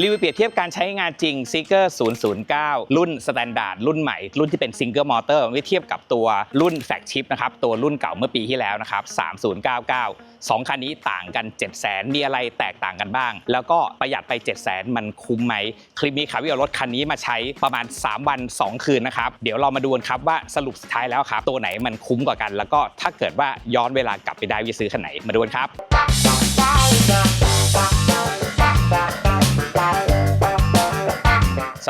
รีวิวเปรียบเทียบการใช้งานจริง Seeker 009 รุ่น Standard รุ่นใหม่ รุ่นที่เป็น Single Motor เมื่อเทียบกับตัวรุ่น Flagship นะครับ ตัวรุ่นเก่าเมื่อปีที่แล้วนะครับ 3099 2 คันนี้ต่างกัน 7 0 0 0 0 0มีอะไรแตกต่างกันบ้าง แล้วก็ประหยัดไป 7 0 0 0 0 0 มันคุ้มไหม คลิปนี้ครับวิเอารถคันนี้มาใช้ประมาณ 3 วัน 2 คืนนะครับ เดี๋ยวเรามาดูกันครับว่าสรุปสุดท้ายแล้วครับ ตัวไหนมันคุ้มกว่ากัน แล้วก็ถ้าเกิดว่าย้อนเวลากลับไปได้วิซื้อคันไหนมาดูกันครับ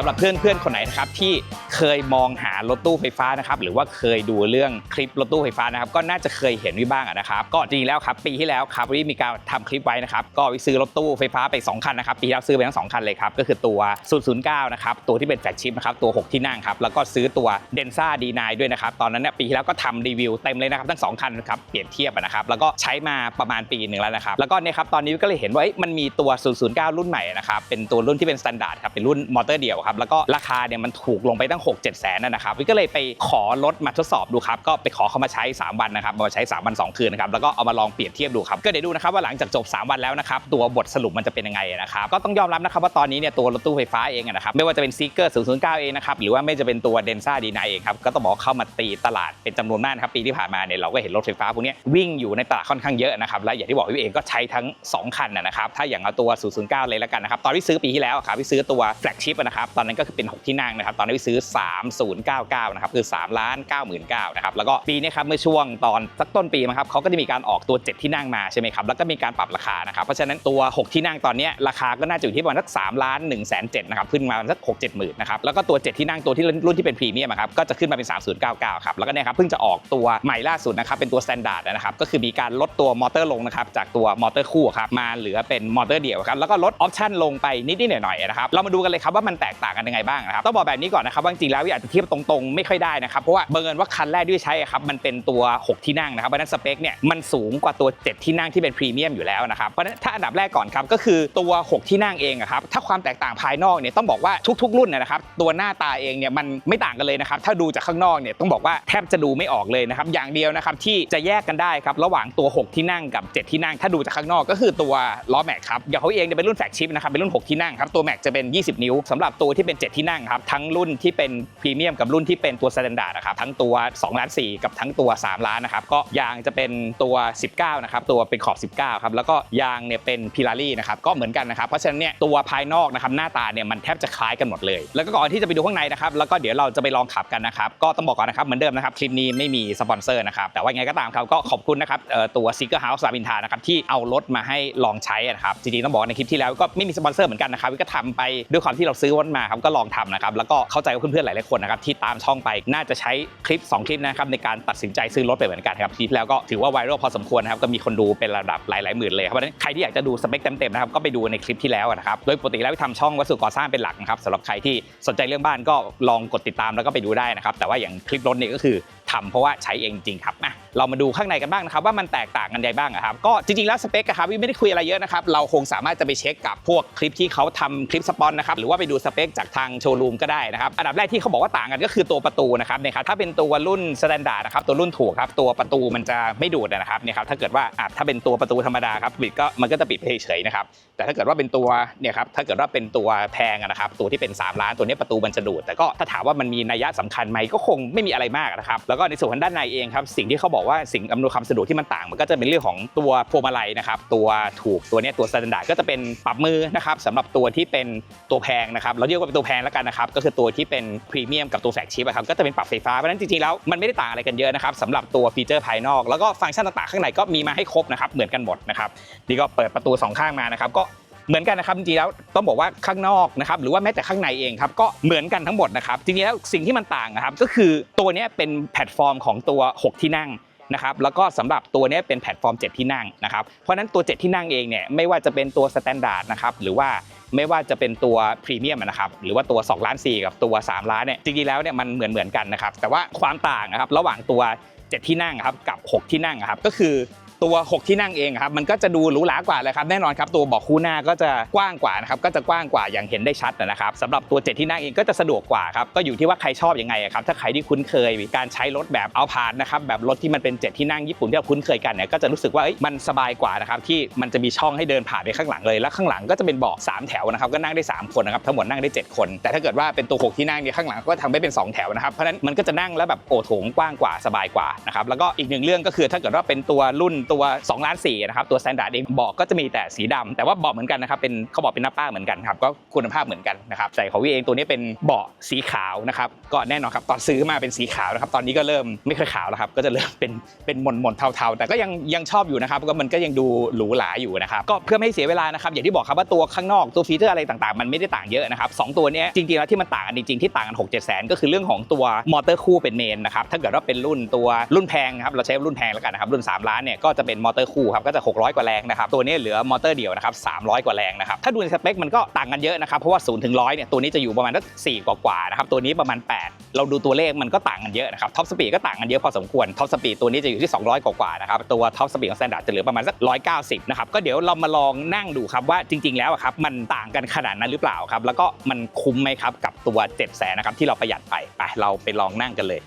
ำหรับเพื่อนๆคนไหนนะครับที่เคยมองหารถตู้ไฟฟ้านะครับหรือว่าเคยดูเรื่องคลิปรถตู้ไฟฟ้านะครับก็น่าจะเคยเห็นวิบ้างนะครับก็จริงแล้วครับปีที่แล้วครับวิมีการทำคลิปไว้นะครับก็วิซื้อรถตู้ไฟฟ้าไป 2 คันนะครับปีที่แล้วซื้อไปทั้ง2คันเลยครับก็คือตัว009นะครับตัวที่เป็นแฟลกชิพนะครับตัว 6 ที่นั่งครับแล้วก็ซื้อตัวเดนซ่าดีนด้วยนะครับตอนนั้นเนี่ยปีที่แล้วก็ทำรีวิวเต็มเลยนะครับทั้งสองคันครับเปรียบเทียบนะครับแล้วก็ใช้มาประมาณปีหนึ่งแล้วนะครับแล้วก็เนี่ยครับตอนนี้ก็เลยเห็นว่ามันมีตัว 009 รุ่นใหม่นะครับเป็นตัวรุ่นที่เป็นสแตนดาร์ดครับเป็นรุ่นมอเตอร์เดี่ยวครับแล้วก็ราคาเนี่ยมันถูกลงไปตั้ง6 7แสนนะครับวิก็เลยไปขอรถมาทดสอบดูครับก็ไปขอเขามาใช้ 3 วันนะครับมาใช้ 3 วัน 2 คืนนะครับแล้วก็เอามาลองเปรียบเทียบดูครับก็เดี๋ยวดูนะครับว่าหลังจากจบ 3 วันแล้วนะครับตัวบทสรุปมันจะเป็นยังไงนะครับก็ต้องยอมรับนะครับว่าตอนนี้เนี่ยตัวรถตู้ไฟฟ้าเองนะครับไม่ว่าจะเป็น Seeker 009เองนะครับหรือว่าไม่จะเป็นตัว Denza D9 เองครับก็ต้องบอกเข้ามาตีตลาดเป็นจำนวนมากครับปีที่ผ่านมาเนี่ยเราก็เห็นรถไฟฟ้าพวกนี้วิ่งอยู่ในตลาดค่อนข้างเยอะนะครับและอย่างที่บอกพี่เองก็ใช้ทั้ง 2 คันนะครับถ้าอย่างเอาตัว 009 เลยแล้วกันนะครับตอนที่ซื้อปีที่แล้วครับที่ซื้อตัวแฟลกชิพนะครับตอนนั้นก็คือเป็น 6 ที่นั่งนะครับตอนนั้นที่ซื้อ3099นะครับคือ3ล้าน99,000นะครับแล้วก็ปีนี้ครับเมื่อช่วงตอนสักต้นปีนะครับเขาก็จะมีการออกตัว 7 ที่นั่งมาใช่ไหมครับแล้วก็มีการปรับราคานะครับเพราะฉะนั้นตัว 6 ที่นั่งตอนนี้ราคาก็น่าจะอยู่ที่ประมาณสัก3ล้าน1แสน7นะครับขึ้นมาสัก6 7หมื่นนะครับแล้วก็ตัว 7 ที่นั่งตัวที่รุ่นที่เป็นพรีเมียมครับก็จะขึ้นมาเป็น 3099ครับแล้วก็เนี่ยครับเพิ่งจะออกตัวใหม่ล่าสุดนะครับเป็นตัวสแตนดาร์ดนะครับก็คือมีการลดตัวมอเตอร์ลงนะครับจากตัวมอเตอร์คู่ครับมาเหลือเป็นมอเตอร์เดี่ยวครับแล้วก็ลดออปชั่นลงไปนิดๆหน่อยๆนะครับเรามาดูกันเลยครับว่ามันแตกต่างกันยังไงบ้างนะครับต้องบอกแบบนี้ก่อนนะครับว่าจริงๆแล้วอาจจะเทียบตรงๆ ไม่ค่อยได้นะครับ เพราะว่าบังเอิญว่าคันแรกที่ใช้ครับมันเป็นตัว 6 ที่นั่งนะครับเพราะนั้นสเปคเนี่ยมันสูงกว่าตัว 7 ที่นั่งที่เป็นพรีเมียมอยู่แล้วนะครับเพราะนั้นถ้าอันดับแรกก่อนครับก็คือตัว 6 ที่นั่งเองครับถ้าความแตกต่างภายนอกเนี่ยต้องบอกว่าทุก ๆ รุ่นเนยนะครับตัวหน้าตาเองเนี่ยมันไม่ต่างกันเลยนะครับถ้าดูจากข้างนอกเนี่ยต้องบอกว่าแทบจะดูไม่ออกเลยนะครับอย่างเดียวนะครับที่จะแยกกันได้ครับระหว่างตัว 6 ที่นั่งกับ 7 ที่นั่ง ถ้าดูจากข้างนอกก็คือตัวล้อแม็กครับอย่างเขาเองเนี่ยเป็นรุ่นแฟกชิพนะครับเป็นรุ่น 6 ที่นั่งครับตัวแม็กจะเป็น 20 นิ้วสำหรับตัวที่เป็น 7 ที่นั่งครับทั้งรุ่นที่เป็นพรีเมียมกับรุ่นที่เป็นตัวสแตนดาร์ดนะครับทั้งตัว2ล้าน4กับทั้งตัว 3 ล้านนะครับก็ยางจะเป็นตัว 19นะครับตัวเป็นขอบ 19ครับแล้วก็ยางเนี่ยเป็นพิลารี่นะครับก็เหมือนกันนะครับเพราะฉะนั้นเนี่ยตัวภายนอกนะครับหน้าตาเนี่ยมันแทบจะคล้ายกันหมดเลย แล้วก็ก่อนที่จะไปดูข้างในนะครับแล้วก็เดี๋ยวเราจะไปลองขับกันนะครับก็ต้องบอกก่อนนะครับเหมือนเดิมนะครับคลิปนี้ไม่มีสปอนเซอร์นะครับแต่ว่าไงก็ตามครับก็ขอบคุณนะครับตัวซิกเกอร์เฮาส์รามินทานะครับที่เอารถมาให้ลองใช้นะครับจริงๆต้องบอกในคลิปที่แล้วก็ไม่มีสปอนเซอร์เหมือนกันนะครับก็ทำไปด้วยความที่เราซื้อรถมาครับก็ลองทำนะครับแล้วก็เข้าใจเพื่อนๆหลายๆคนนะครับที่ตามช่องไปน่าจะใช้คลิป 2 คลิปนะครับในการตัดสินใจซื้อรถไปเหมือนกันครับคลิปแล้วก็ถือว่าไวรัลพอสมควรนะครับก็มีคนดูเป็นระดับหลายๆหมื่นเลยครับเพราะฉะนั้นใครที่อยากจะดูสเปคเต็มๆนะครับก็ไปดูในคลิปที่แล้วนะครับโดยปกติแล้วทำช่องวัสดุก่อสร้างเป็นหลักนะครับสำหรับใครที่สนใจเรื่องบ้านก็ลองกดติดตามแล้วก็ไปดูได้นะครับแต่ว่าอย่างคลิปรถเนี่ยก็คือทำเพราะว่าใช้เองจริงครับนะ เรามาดูข้างในกันบ้างนะครับว่ามันแตกต่างกันยังไงบ้างครับก็จริงๆแล้วสเปคครับวิไม่ได้คุยอะไรเยอะนะครับเราคงสามารถจะไปเช็คกับพวกคลิปที่เขาทำคลิปสปอนนะครับหรือว่าไปดูสเปคจากทางโชว์รูมก็ได้นะครับอันดับแรกที่เขาบอกว่าต่างกันก็คือตัวประตูนะครับเนี่ยครับถ้าเป็นตัวรุ่นสแตนดาร์ดนะครับตัวรุ่นถูกครับตัวประตูมันจะไม่ดูดนะครับเนี่ยครับถ้าเกิดว่าถ้าเป็นตัวประตูธรรมดาครับปิดก็มันก็จะปิดไปเฉยๆนะครับแต่ถ้าเกิดว่าเป็นตัวเนี่ยครับถ้าเกิดว่าเป็นตัวแพงนะครับตัวที่เป็น 3 ล้านตัวนี้ประตูมันจะดูด แต่ก็ถ้าถามว่ามันมีนัยยะสำคัญไหมก็คงไม่มีอะไรมากนะครับแล้วก็ในส่วนด้านในเองครับสิ่งที่เขาบอกว่าสิ่งอำนวยความสะดวกที่มันต่าง มันก็จะเป็นเรื่องของตัวพวงมาลัยนะครับตัวถูกตัวนี้ตัวสแตนดาร์ดก็จะเป็นปรับมือนะครับสำหรับตัวที่เป็นตัวแพงนะครับเราเรียกว่าเป็นตัวแพงแล้วกันนะครับก็คือตัวที่เป็นพรีเมียมกับตัวแฟลกชิพครับก็จะเป็นปรับไฟฟ้าเพราะฉะนั้นจริงๆแล้วมันไม่ได้ต่างอะไรกันเยอะนะครับสำหรับตัวฟีเจอร์ภายนอก แล้วก็ฟังก์ชันต่างๆข้างในก็มีมาให้ครบนะครับเหมือนกันหมดนะครับนี่ก็เปิดประตูสองข้างมานะครับก็เหมือนกันนะครับจริงๆแล้วต้องบอกว่าข้างนอกนะครับหรือว่าแม้แต่ข้างในเองครับก็เหมือนกันทั้งหมดนะครับจริงๆแล้วสิ่งที่มันต่างนะครับก็คือตัวนี้เป็นแพลตฟอร์มของตัว 6 ที่นั่ง นะครับแล้วก็สำหรับตัวนี้เป็นแพลตฟอร์ม 7 ที่นั่งนะครับเพราะฉะนั้นตัว 7 ที่นั่งเองเนี่ยไม่ว่าจะเป็นตัวสแตนดาร์ดนะครับหรือว่าไม่ว่าจะเป็นตัวพรีเมียมนะครับหรือว่าตัว 2 ล้าน 4 กับตัว 3 ล้านเนี่ยจริงๆแล้วเนี่ยมันเหมือนเหมือนกันนะครับแต่ว่าความต่างนะครับระหว่างตัว 7 ที่นั่งครับกับ 6 ที่นั่งครับก็คือ ตัว 6 ที่นั่งเองครับมันก็จะดูหรูหรากว่าเลยครับแน่นอนครับตัวเบาะคู่หน้าก็จะกว้างกว่านะครับก็จะกว้างกว่าอย่างเห็นได้ชัดนะครับสำหรับตัว 7 ที่นั่งเองก็จะสะดวกกว่าครับก็อยู่ที่ว่าใครชอบยังไงครับถ้าใครที่คุ้นเคยการใช้รถแบบเอาผ่านนะครับแบบรถที่มันเป็น 7 ที่นั่งญี่ปุ่นที่เราคุ้นเคยกันเนี่ยก็จะรู้สึกว่าเอ้ยมันสบายกว่านะครับที่มันจะมีช่องให้เดินผ่านไปข้างหลังเลย แล้วข้างหลังก็จะเป็นเบาะสามแถวนะครับก็นั่งได้สามคนนะครับทั้งหมดนั่งได้เจ็ดคน แต่ถ้าเกิดว่าเป็นตัวหกที่นั่งเนี่ยข้างหลังก็ทำให้เป็นสองแถวนะครับเพราะฉะนั้นมันก็จะนั่งแล้วแบบโอโถงกว้างกว่าสบายกว่านะครับแล้วก็อีกหนึ่งเรื่องก็คือถ้าเกิดว่าเป็นตัวรุ่นตัว2ล้าน4นะครับตัว standard เองบาะก็จะมีแต่สีดำแต่ว่าเบาะเหมือนกันนะครับเป็นเขาบอกเป็นหน้าป้าเหมือนกันครับก็คุณภาพเหมือนกันนะครับใส่ของวีเองตัวนี้เป็นเบาะสีขาวนะครับก็แน่นอนครับตอนซื้อมาเป็นสีขาวนะครับตอนนี้ก็เริ่มไม่เคยขาวแล้วครับก็จะเริ่มเป็นเป็นหม่นหม่นเทาๆ แต่ก็ยังยังชอบอยู่นะครับก็มันก็ยังดูหรูหราอยู่นะครับก็เพื่อไม่ให้เสียเวลานะครับอย่างที่บอกครับว่าตัวข้างนอกตัวฟีเจอร์อะไรต่างๆ มันไม่ได้ต่างเยอะนะครับสองตัวนี้จริงๆแล้วที่มันต่างกันจริงๆที่ต่างกัน6 7แสนก็คือเรื่องของตัวมอเตอร์คู่เป็นเมนนะครับถ้าเกิดว่าเป็นรุ่นตัวรุ่นแพงครับเราใช้รุ่นแพงแล้วกันนะครับรุ่น 3 ล้านเนี่ยก็จะเป็นมอเตอร์คู่ครับก็จะ 600 กว่าแรงนะครับตัวนี้เหลือมอเตอร์เดี่ยวนะครับ300 กว่าแรงนะครับถ้าดูในสเปคมันก็ต่างกันเยอะนะครับเพราะว่า0ถึง100เนี่ยตัวนี้จะอยู่ประมาณสัก4กว่าๆนะครับตัวนี้ประมาณ 8 เราดูตัวเลขมันก็ต่างกันเยอะนะครับท็อปสปีดก็ต่างกันเยอะพอสมควรท็อปสปีดตัวนี้จะอยู่ที่ 200 กว่าๆนะครับตัวท็อปสปีดของ Standard จะเหลือประมาณสัก190นะครับก็เดี๋ยวเรามาลองนั่งดูครับว่าจริง ๆ แล้วครับมันต่างกันขนาดนั้นหรือเปล่าครับแล้วก็มันคุ้มไหมครับกับตัว7 0 0แสนนะครับที่เราประหยัดไปไปเราไปลองนั่งกันเลย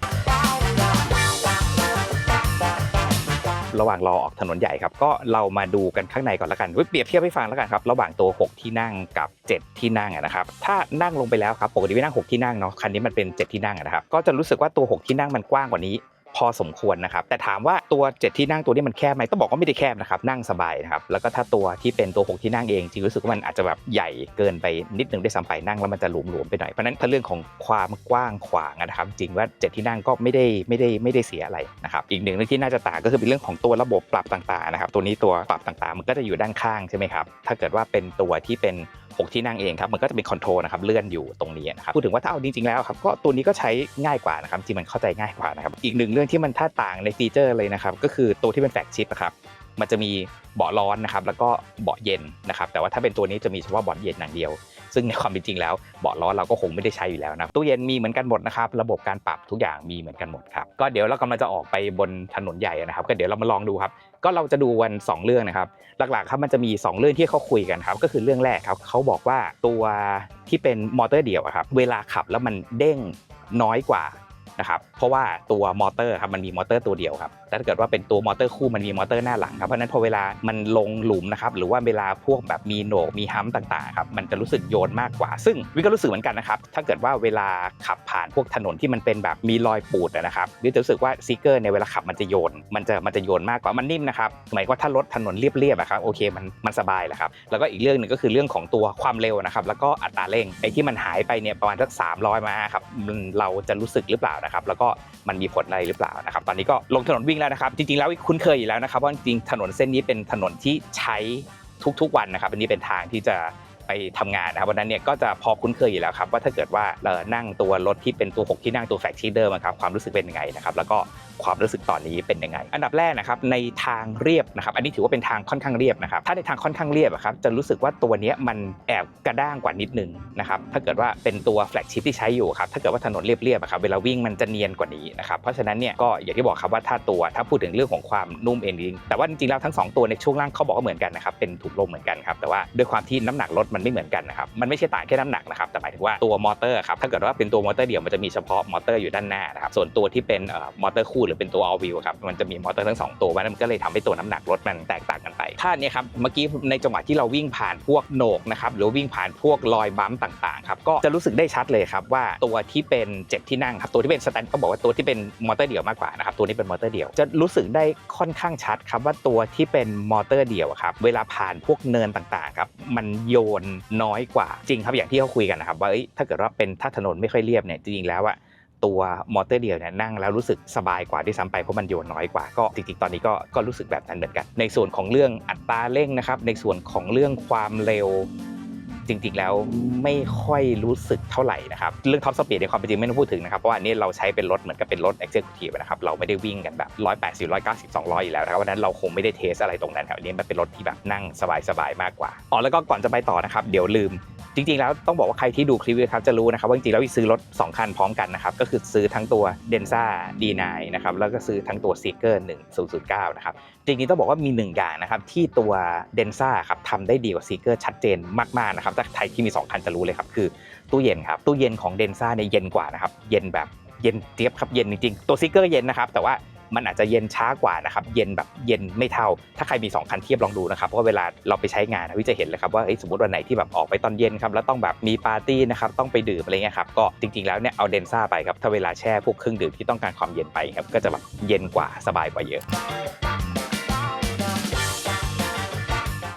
ระหว่างรอออกถนนใหญ่ครับ ก็เรามาดูกันข้างในก่อนละกันเปรียบเทียบให้ฟังแล้วกันครับ ระหว่างตัว 6 ที่นั่งกับ 7 ที่นั่งนะครับ ถ้านั่งลงไปแล้วครับ ปกติไม่นั่ง 6 ที่นั่งเนาะ คันนี้มันเป็น 7 ที่นั่งนะครับ ก็จะรู้สึกว่าตัว 6 ที่นั่งมันกว้างกว่านี้ พอสมควรนะครับ แต่ถามว่าตัว 7 ที่นั่งตัวนี้มันแคบไหมต้องบอกว่าไม่ได้แคบนะครับ นั่งสบายนะครับ แล้วก็ถ้าตัวที่เป็นตัว 6 ที่นั่งเองจริงรู้สึกว่ามันอาจจะแบบใหญ่เกินไปนิดนึงได้ซ้ำไปนั่งแล้วมันจะหลวมๆไปหน่อย เพราะนั้นถ้าเรื่องของความกว้างขวางนะครับ จริงว่า 7 ที่นั่งก็ไม่ได้ไม่ได้ไม่ได้เสียอะไรนะครับ อีกหนึ่งเรื่องที่น่าจะต่างก็คือเป็นเรื่องของตัวระบบปรับต่างๆนะครับ ตัวนี้ตัวปรับต่างๆ มันก็จะอยู่ด้านข้างใช่ไหมครับ ถ้าเกิดว่าเป็นตัวที่เป็น 6 ที่นั่งเองครับมันก็จะเป็นคอนโทรลนะครับเลื่อนอยู่ตรงนี้นะครับพูดถึงว่าถ้าเอาจริงๆแล้วครับก็ตัวนี้ก็ใช้ง่ายกว่านะครับจริงมันเข้าใจง่ายกว่านะครับอีกหนึ่งเรื่องที่มันท่าต่างในฟีเจอร์เลยนะครับก็คือตัวที่เป็นแฟลกชิปนะครับมันจะมีเบาะร้อนนะครับแล้วก็เบาะเย็นนะครับแต่ว่าถ้าเป็นตัวนี้จะมีเฉพาะเบาะเย็นอย่างเดียว ซึ่งในความเป็นจริงแล้วเบาะร้อเราก็คงไม่ได้ใช้อยู่แล้วนะตู้เย็นมีเหมือนกันหมดนะครับระบบการปรับทุกอย่างมีเหมือนกันหมดครับก็เดี๋ยวเรากำลังจะออกไปบนถนนใหญ่นะครับ ก็เดี๋ยวเรามาลองดูครับ ก็เราจะดูวันสองเรื่องนะครับ หลักๆครับมันจะมี 2 เรื่องที่เขาคุยกันครับ ก็คือเรื่องแรกครับเขาบอกว่าตัวที่เป็นมอเตอร์เดี่ยวครับเวลาขับแล้วมันเด้งน้อยกว่านะครับเพราะว่าตัวมอเตอร์ครับมันมีมอเตอร์ตัวเดียวครับแต่ถ้าเกิดว่าเป็นตัวมอเตอร์คู่มันมีมอเตอร์หน้าหลังครับเพราะนั้นพอเวลามันลงหลุมนะครับหรือว่าเวลาพวกแบบมีโหนกมีฮัมต่างๆครับมันจะรู้สึกโยนมากกว่า ซึ่งวิก็รู้สึกเหมือนกันนะครับถ้าเกิดว่าเวลาขับผ่านพวกถนนที่มันเป็นแบบมีรอยปูดนะครับวิจะรู้สึกว่าซิกเกอร์ในเวลาขับมันจะโยน มันจะมันจะโยนมากกว่ามันนิ่มนะครับหมายว่าถ้ารถถนนเรียบๆอะครับโอเคมันมันสบายแหละครับแล้วก็อีกเรื่องหนึ่งก็คือเรื่องของตัวความเร็วนะครับแล้วก็อัตราเร่งไอ้ที่มันหายไปเนี่ยประมาณสัก300มาครับมันเราจะรู้สึกหรือเปล่านะครับแล้วก็ มันมีผลอะไรหรือเปล่านะครับ ตอนนี้ก็ลงถนนวิ่งแล้วนะครับ จริงๆแล้วคุ้นเคยอยู่แล้วนะครับว่าจริงๆถนนเส้นนี้เป็นถนนที่ใช้ทุกๆวันนะครับอันนี้เป็นทางที่จะ ไปทำงานนะครับวันนั้นเนี่ยก็จะพอคุ้นเคยอยู่แล้วครับว่าถ้าเกิดว่าเรานั่งตัวรถที่เป็นตัว 6 ที่นั่งตัวแฟกชีเดอร์ครับความรู้สึกเป็นยังไงนะครับแล้วก็ความรู้สึกตอนนี้เป็นยังไง อันดับแรกนะครับในทางเรียบนะครับอันนี้ถือว่าเป็นทางค่อนข้างเรียบนะครับถ้าในทางค่อนข้างเรียบครับจะรู้สึกว่าตัวนี้มันแอบกระด้างกว่านิดนึงนะครับถ้าเกิดว่าเป็นตัวแฟลกชิพที่ใช้อยู่ครับถ้าเกิดว่าถนนเรียบๆครับเวลาวิ่งมันจะเนียนกว่านี้นะครับเพราะฉะนั้นเนี่ยก็อย่างที่บอกครับว่าถ้าตัวถ้าพูดถึงเรื่องของความนุ่มเองจริงแต่ว่าจริงๆแล้วทั้งสองตัวในช่วงล่างเขาบอกว่าเหมือนกันนะครับเป็นถุงลมเหมือนกันครับแต่ว่าด้วยความที่น้ำหนักรถมันไม่เหมือนกันนะครับ มันไม่ใช่ต่างแค่น้ำหนักนะครับ แต่หมายถึงว่าตัวมอเตอร์ครับ ถ้าเกิดว่าเป็นตัวมอเตอร์เดี่ยวมันจะมีเฉพาะมอเตอร์อยู่ด้านหน้านะครับ ส่วนตัวที่เป็นมอเตอร์คู่หรือเป็นตัว all wheel ครับ มันจะมีมอเตอร์ทั้งสองตัวมันนก็เลยทำให้ตัวน้ำหนักรถมันแตกต่างกันไปถ้าเนี่ยครับ เมื่อกี้ในจังหวะที่เราวิ่งผ่านพวกโหนกนะครับ หรือวิ่งผ่านพวกรอยบัมป์ต่างๆครับ ก็จะรู้สึกได้ชัดเลยครับว่าตัวที่เป็นเจ็ดที่นั่งครับ ตัวที่เป็นสแตนก็บอกว่าตัวที่เป็นมอเตอร์เดี่ยวมากกว่านะครับ ตัวนี้เป็นมอเตอร์เดี่ยว จะรู้สึกได้ค่อนข้างชัดครับว่าตัวที่เป็นมอเตอร์เดี่ยวครับ เวลาผ่านพวกเนินต่างๆครับ มันโยนน้อยกว่าจริงครับอย่างที่เขาคุยกันนะครับว่าถ้าเกิดว่าเป็นถ้าถนนไม่ค่อยเรียบเนี่ยจริงๆแล้วอะตัวมอเตอร์เดียวเนี่ยนั่งแล้วรู้สึกสบายกว่าที่ซ้ำไปเพราะมันโยนน้อยกว่าก็จริงๆตอนนี้ก็ก็รู้สึกแบบนั้นเหมือนกัน ในส่วนของเรื่องอัตราเร่งนะครับในส่วนของเรื่องความเร็ว จริง ๆ แล้วไม่ค่อยรู้สึกเท่าไหร่นะครับ เรื่องท็อปสปีดในความเป็นจริงไม่ต้องพูดถึงนะครับ เพราะว่าอันนี้เราใช้เป็นรถเหมือนกับเป็นรถ Executive นะครับ เราไม่ได้วิ่งกันแบบ 180 190 200 อยู่แล้วนะครับวันนั้นเราคงไม่ได้เทสอะไรตรงนั้นครับอันนี้มันเป็นรถที่แบบนั่งสบายๆมากกว่าอ๋อแล้วก็ก่อนจะไปต่อนะครับเดี๋ยวลืมจริงๆ แล้วต้องบอกว่าใครที่ดูคลิปนะครับจะรู้นะครับว่าจริงๆ แล้วซื้อรถ 2 คันพร้อมกันนะครับ ก็คือซื้อทั้งตัว d e n z a D9 นะครับแล้วก็ซื้อทั้งตัว Seeker 1009 นะครับ จริงๆต้องบอกว่ามีหนึ่งอย่างนะครับที่ตัว d e n z a ครับทำได้ดีกว่า Seeker ชัดเจนมากๆนะครับถ้าใครที่มี 2 คันจะรู้เลยครับ คือตู้เย็นครับตู้เย็นของ d e n z a เนี่ยเย็นกว่านะครับเย็นแบบเย็นเจี๊ยบครับเย็นจริงๆตัว Seeker เย็นนะครับแต่ว่ามันอาจจะเย็นช้ากว่านะครับเย็นแบบเย็นไม่เท่า ถ้าใครมี 2 คันเทียบลองดูนะครับเพราะว่าเวลาเราไปใช้งานนะวิจะเห็นเลยครับว่าสมมติวันไหนที่แบบออกไปตอนเย็นครับแล้วต้องแบบมีปาร์ตี้นะครับต้องไปดื่มอะไรเงี้ยครับก็จริงๆแล้วเนี่ยเอาเดนซ่าไปครับถ้าเวลาแช่พวกเครื่องดื่มที่ต้องการความเย็นไปครับก็จะแบบเย็นกว่าสบายกว่าเยอะ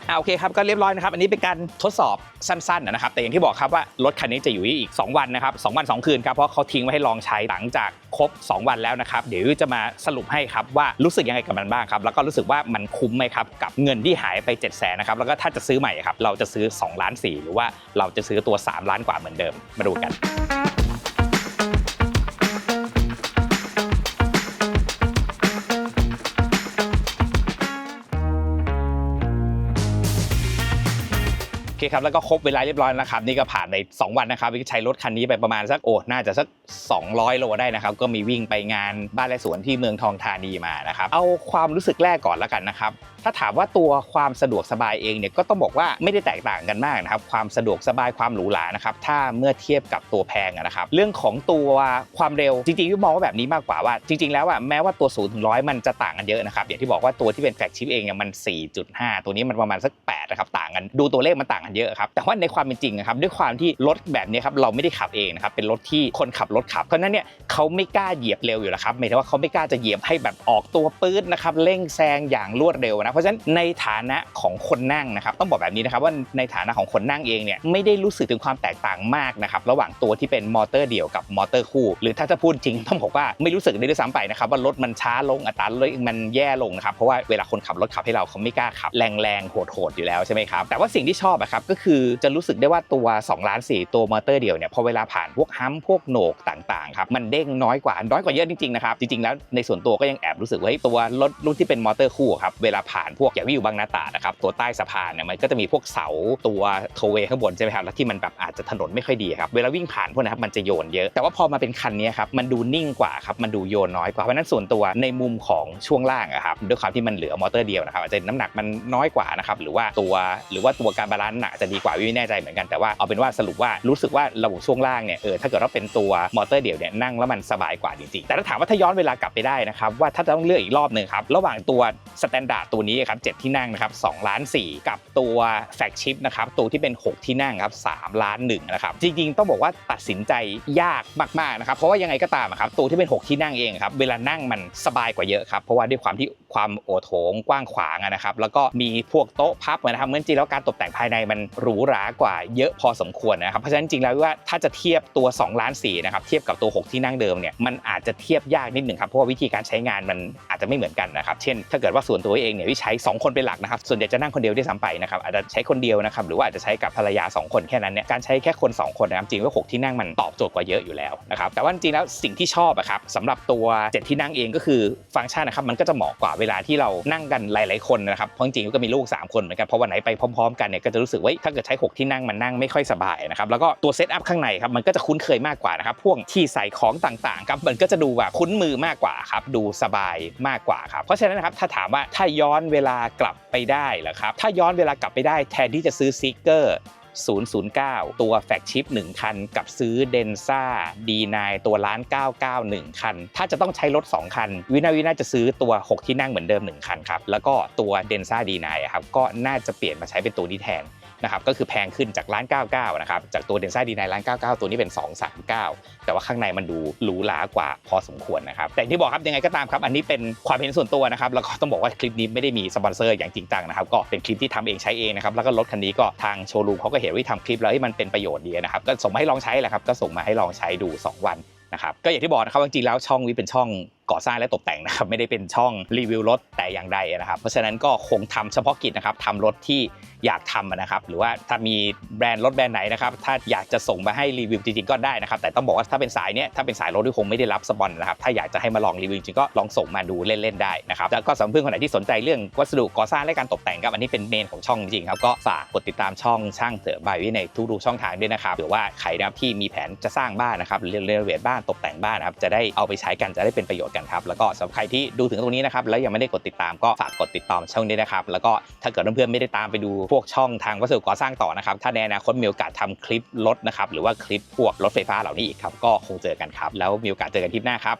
อ่าโอเคครับก็เรียบร้อยนะครับ อันนี้เป็นการทดสอบสั้นๆนะครับ แต่อย่างที่บอกครับว่ารถคันนี้จะอยู่อีก 2 วันนะครับ2วัน 2 คืนครับเพราะเขาทิ้งไว้ให้ลองใช้หลังจากครบ 2 วันแล้วนะครับ เดี๋ยวจะมาสรุปให้ครับว่ารู้สึกยังไงกับมันบ้างครับ แล้วก็รู้สึกว่ามันคุ้มไหมครับกับเงินที่หายไป7 0 0 0 0นะครับแล้วก็ถ้าจะซื้อใหม่ครับเราจะซื้อ 2 ล้าน4หรือว่าเราจะซื้อตัว 3 ล้านกว่าเหมือนเดิมมาดูกัน อเคครับแล้วก็ครบเวลาเรียบร้อยแล้วนะครับนี่ก็ผ่านใน 2 วันนะครับวิกใช้รถคันนี้ไปประมาณสักโอ้น่าจะสัก 200 โลได้นะครับก็มีวิ่งไปงานบ้านและสวนที่เมืองทองธานีมานะครับเอาความรู้สึกแรกก่อนแล้วกันนะครับถ้าถามว่าตัวความสะดวกสบายเองเนี่ยก็ต้องบอกว่าไม่ได้แตกต่างกันมากนะครับความสะดวกสบายความหรูหรานะครับถ้าเมื่อเทียบกับตัวแพงนะครับเรื่องของตัวความเร็วจริงๆพี่มองว่าแบบนี้มากกว่าว่า จริง ๆ แล้วอะแม้ว่าตัว0ถึงร้อยมันจะต่างกันเยอะนะครับอย่างที่บอกว่าตัวที่เป็นแฟลกชิพเองเนี่ยมัน 4.5 ตัวนี้มันประมาณสัก8นะครับต่างกันดูตัวเลขมันต่างันเยอะครับแต่ว่าในความเป็นจริงนะครับด้วยความที่รถแบบนี้ครับเราไม่ได้ขับเองนะครับเป็นรถที่คนขับรถขับเพราะฉะนั้นเนี่ยเขาไม่กล้าเหยียบเร็วอยู่แล้วครับหมายถึงว่าเขาไม่กล้าจะเหยียบให้แบบออกตัวปื๊ดนะครับเร่งแซงอย่างรวดเร็วนะเพราะฉะนั้นในฐานะของคนนั่งนะครับต้องบอกแบบนี้นะครับว่าในฐานะของคนนั่งเองเนี่ยไม่ได้รู้สึกถึงความแตกต่างมากนะครับระหว่างตัวที่เป็นมอเตอร์เดี่ยวกับมอเตอร์คู่ หรือถ้าจะพูดจริงต้องบอกว่าไม่รู้สึกได้ด้วยซ้ำไปนะครับว่ารถมันช้าลงอัตราเร่งมันแย่ลงนะครับเพราะว่าเวลาคนขับรถขับให้เราเขาไม่กล้าขับแรงๆโหดๆอยู่แล้วใช่ไหมครับแต่ว่าสิ่งที่ชอบอะครับก็คือจะรู้สึกได้ว่าตัว 2 ล้าน4ตัวมอเตอร์เดียวเนี่ยพอเวลาผ่านพวกฮัมพวกโหนกต่างๆครับมันเด้งน้อยกว่าน้อยกว่าเยอะจริงๆนะครับจริงๆแล้วในส่วนตัวก็ยังแอบรู้สึกว่าเฮ้ตัวรถรุ่นที่เป็นมอเตอร์คู่ครับเวลาผ่านพวกอย่างวิวบางนาตาดนะครับตัวใต้สะพานเนี่ยมันก็จะมีพวกเสาตัวโทเวข้างบนใช่ไหมครับแล้วที่มันแบบอาจจะถนนไม่ค่อยดีครับเวลาวิ่งผ่านพวกนะครับมันจะโยนเยอะแต่ว่าพอมาเป็นคันนี้ครับมันดูนิ่งกว่าครับมันดูโยนน้อยกว่าเพราะนั้นส่วนตัวในมุมของช่วงล่างอะครับด้วยความที่มันเหลือมอเตอร์เดียวนะครับอาจจะน้ำหนักมันน้อยกว่านะครับหรือว่าตัวหรือว่าตัวการบาลานซ์หนักจะดีกว่าวิไม่แน่ใจเหมือนกันแต่ว่าเอาเป็นว่าสรุปว่ารู้สึกว่าระบบช่วงล่างเนี่ยเออถ้าเกิดว่าเป็นตัวมอเตอร์เดี่ยวเนี่ยนั่งแล้วมันสบายกว่าจริงๆแต่ถ้าถามว่าถ้าย้อนเวลากลับไปได้นะครับว่าถ้าจะต้องเลือกอีกรอบหนึ่งครับระหว่างตัวสแตนดาร์ดตัวนี้ครับ7ที่นั่งนะครับ2ล้าน4 กับตัวแฟกชิพนะครับตัวที่เป็น 6 ที่นั่งครับ3ล้าน1นะครับจริงๆ ต้องบอกว่าตัดสินใจยากมากๆนะครับเพราะว่ายังไงก็ตามครับตัวที่เป็น 6 ที่นั่งเองครับเวลานั่งมันสบายกว่าเยอะครับเพราะว่าด้วยความที่ความโอโถงกว้างขวางนะครับ แล้วก็มีพวกโต๊ะพับนะครับเหมือนจริงแล้วการตกแต่งภายในมันหรูหรากว่าเยอะพอสมควรนะครับ เพราะฉะนั้นจริงแล้วว่าถ้าจะเทียบตัว 2 ล้าน4นะครับเทียบกับตัว 6 ที่นั่งเดิมเนี่ยมันอาจจะเทียบยากนิดหนึ่งครับเพราะว่าวิธีการใช้งานมันอาจจะไม่เหมือนกันนะครับ เช่น ถ้าเกิดว่าส่วนตัวเองเนี่ยที่ใช้ 2 คนเป็นหลักนะครับส่วนใหญ่จะนั่งคนเดียวได้วยซ้ำไปนะครับอาจจะใช้คนเดียวนะครับหรือว่าอาจจะใช้กับภรรยา 2 คนแค่นั้นเนี่ยการใช้แค่คน 2 คนนะครับจริงว่า 6 ที่นั่งมันตอบโจทย์กว่าเยอะอยู่แล้วนะครับแต่ว่าจริงแล้วสิ่งที่ชอบอะครับสำหรับตัว 7 ที่นั่งเองก็คือฟังก์ชันนะครับมันก็จะเหมาะกว่าเวลาที่เรานั่งกันหลาย ๆคนนะครับเพราะจริงก็มีลูก 3 คนเหมือนกันเพราะวันไหนไปพร้อม ๆ กันเนี่ยก็จะรู้สึกว่าถ้าเกิดใช้ 6 ที่นั่งมันนั่งไม่ค่อยสบายนะครับแล้วก็ตัวเซตอัพข้างในครับมันก็จะคุ้นเคยมากกว่านะครับพวกที่ใส่ของต่างๆครับมันก็จะดูแบบคุ้นมือมากกว่าครับดูสบายมากกว่าครับเพราะฉะนั้นนะครับถ้าถามว่าถ้าย้อนเวลากลับไปได้เหรอครับถ้าย้อนเวลากลับไปได้แทนที่จะซื้อซิกเกอร์ 009 ตัวแฟกชิป1 คัน กับซื้อเดนซ่า D9 ตัวล้าน991 คัน ถ้าจะต้องใช้รถ 2 คัน วินาวิน่าจะซื้อตัว 6 ที่นั่งเหมือนเดิม 1 คันครับ แล้วก็ตัวเดนซ่า D9 อะครับ ก็น่าจะเปลี่ยนมาใช้เป็นตัวนี้แทน นะครับก็คือแพงขึ้นจากล้าน 99 นะครับ จากตัวเดนซ่าดีไนล้าน 99 ตัวนี้เป็น 239 แต่ว่าข้างในมันดูหรูหรากว่าพอสมควรนะครับแต่ที่บอกครับยังไงก็ตามครับ อันนี้เป็นความเห็นส่วนตัวนะครับแล้วก็ต้องบอกว่าคลิปนี้ไม่ได้มีสปอนเซอร์อย่างจริงจังนะครับก็เป็นคลิปที่ทำเองใช้เองนะครับแล้วก็รถคันนี้ก็ทางโชว์รูมเขาก็เห็นว่าทำคลิปแล้วให้มันเป็นประโยชน์ดีนะครับก็ส่งมาให้ลองใช้แหละครับก็ส่งมาให้ลองใช้ดู 2 วันนะครับก็อย่างที่บอกนะครับจริงๆแล้วช่องวิเป็นช่อง ก่อสร้างและตกแต่งนะครับไม่ได้เป็นช่องรีวิวรถแต่อย่างใดนะครับเพราะฉะนั้นก็คงทำเฉพาะกิจนะครับทำรถที่อยากทำนะครับ หรือว่าถ้ามีแบรนด์รถแบรนด์ไหนนะครับ ถ้าอยากจะส่งมาให้รีวิวจริงๆก็ได้นะครับ แต่ต้องบอกว่าถ้าเป็นสายเนี้ยถ้าเป็นสายรถที่คงไม่ได้รับสปอนนะครับ ถ้าอยากจะให้มาลองรีวิวจริงก็ลองส่งมาดูเล่นๆได้นะครับ แล้วก็สำหรับเพื่อนคนไหนที่สนใจเรื่องวัสดุก่อสร้างและการตกแต่งครับ อันนี้เป็นเมนของช่องจริงๆครับ ก็ฝากกดติดตามช่องช่างเถอะบายวิในทุกๆช่องทางด้วยนะครับ หรือว่าใครนะครับที่มีแผนจะสร้างบ้านนะครับหรือเรโนเวทบ้านตกแต่งบ้านนะครับ จะได้เอาไปใช้กันจะได้เป็นประโยชน์กันครับแล้วก็สำหรับใครที่ดูถึงตรงนี้นะครับแล้วยังไม่ได้กดติดตามก็ฝากกดติดตามช่องนี้นะครับแล้วก็ถ้าเกิดเพื่อนๆไม่ได้ตามไปดูพวกช่องทางวัสดุก่อสร้างต่อนะครับถ้าในอนาคตมีโอกาสทำคลิปรถนะครับหรือว่าคลิปพวกรถไฟฟ้าเหล่านี้อีกครับก็คงเจอกันครับแล้วมีโอกาสเจอกันคลิปหน้าครับ